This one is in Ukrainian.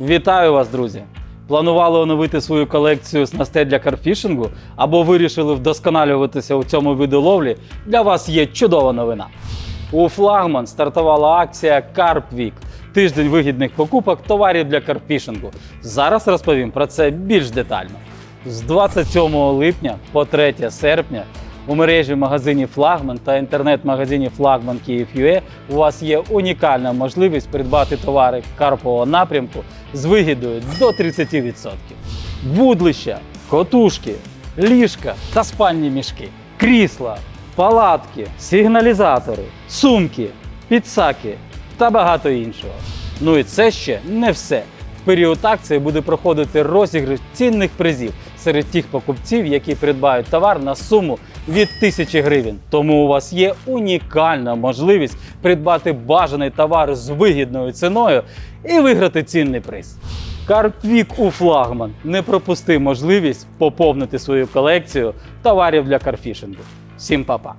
Вітаю вас, друзі! Планували оновити свою колекцію снастей для карфішингу або вирішили вдосконалюватися у цьому виду ловлі? Для вас є чудова новина. У флагман стартувала акція Carp Week – тиждень вигідних покупок товарів для карпішингу. Зараз розповім про це більш детально. З 27 липня по 3 серпня у мережі магазинів Флагман та інтернет-магазині Флагман Київ.ua у вас є унікальна можливість придбати товари карпового напрямку з вигідою до 30%. Вудлища, котушки, ліжка та спальні мішки, крісла, палатки, сигналізатори, сумки, підсаки та багато іншого. Ну і це ще не все. Період акції буде проходити розіграш цінних призів серед тих покупців, які придбають товар на суму від 1000 гривень. Тому у вас є унікальна можливість придбати бажаний товар з вигідною ціною і виграти цінний приз. Карпвік у флагман. Не пропусти можливість поповнити свою колекцію товарів для карфішингу. Всім па-па!